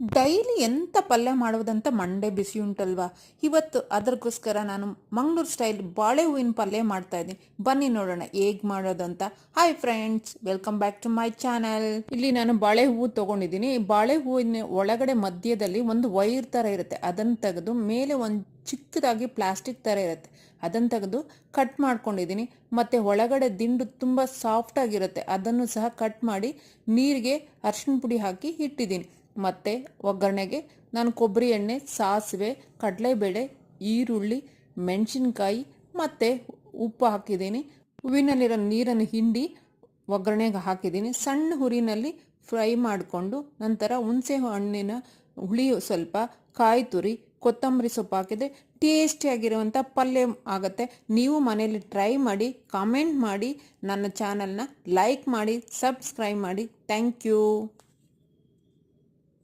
Daily ಎಂತ ಪಲ್ಯ ಮಾಡುವುದಂತ ಮಂಡೆ ಬಿಸಿ ಉಂಟಲ್ವಾ? ಇವತ್ತು ಅದಕ್ಕೋಸ್ಕರ ನಾನು ಮಂಗಳೂರು ಸ್ಟೈಲ್ ಬಾಳೆ ಹೂವಿನ ಪಲ್ಯ ಮಾಡ್ತಾ ಇದ್ದೀನಿ. ಬನ್ನಿ ನೋಡೋಣ ಹೇಗೆ ಮಾಡೋದು ಅಂತ hi friends welcome back to my channel ಇಲ್ಲಿ ನಾನು ಬಾಳೆ ಹೂವು ತಗೊಂಡಿದ್ದೀನಿ. ಬಾಳೆ ಹೂವಿನ ಒಳಗಡೆ ಮಧ್ಯದಲ್ಲಿ ಒಂದು ವೈರ್ ತರ ಇರುತ್ತೆ. ಅದನ್ನು ತೆಗೆದು ಮೇಲೆ ಒಂದು ಚಿಕ್ಕದಾಗಿ ಪ್ಲಾಸ್ಟಿಕ್ ತರ ಇರುತ್ತೆ. ಅದನ್ನು ತೆಗೆದು ಕಟ್ ಮಾಡ್ಕೊಂಡಿದ್ದೀನಿ. ಮತ್ತೆ ಒಳಗಡೆ ದಿಂಡು ತುಂಬ ಸಾಫ್ಟ್ ಆಗಿರುತ್ತೆ. ಅದನ್ನು ಸಹ ಕಟ್ ಮಾಡಿ ನೀರಿಗೆ ಅರ್ಶಿನ ಪುಡಿ ಹಾಕಿ ಇಟ್ಟಿದ್ದೀನಿ. ಮತ್ತು ಒಗ್ಗರಣೆಗೆ ನಾನು ಕೊಬ್ಬರಿ ಎಣ್ಣೆ, ಸಾಸಿವೆ, ಕಡಲೆಬೇಳೆ, ಈರುಳ್ಳಿ, ಮೆಣಸಿನ್ಕಾಯಿ ಮತ್ತು ಉಪ್ಪು ಹಾಕಿದ್ದೀನಿ. ಹೂವಿನಲ್ಲಿರೋ ನೀರನ್ನು ಹಿಂಡಿ ಒಗ್ಗರಣೆಗೆ ಹಾಕಿದ್ದೀನಿ. ಸಣ್ಣ ಹುರಿನಲ್ಲಿ ಫ್ರೈ ಮಾಡಿಕೊಂಡು ನಂತರ ಹುಣಸೆ ಹಣ್ಣಿನ ಹುಳಿ ಸ್ವಲ್ಪ, ಕಾಯಿ ತುರಿ, ಕೊತ್ತಂಬರಿ ಸೊಪ್ಪು ಹಾಕಿದೆ ಟೇಸ್ಟಿಯಾಗಿರುವಂಥ ಪಲ್ಯ ಆಗುತ್ತೆ. ನೀವು ಮನೆಯಲ್ಲಿ ಟ್ರೈ ಮಾಡಿ, ಕಾಮೆಂಟ್ ಮಾಡಿ, ನನ್ನ ಚಾನಲ್ನ ಲೈಕ್ ಮಾಡಿ, ಸಬ್ಸ್ಕ್ರೈಬ್ ಮಾಡಿ. Thank you.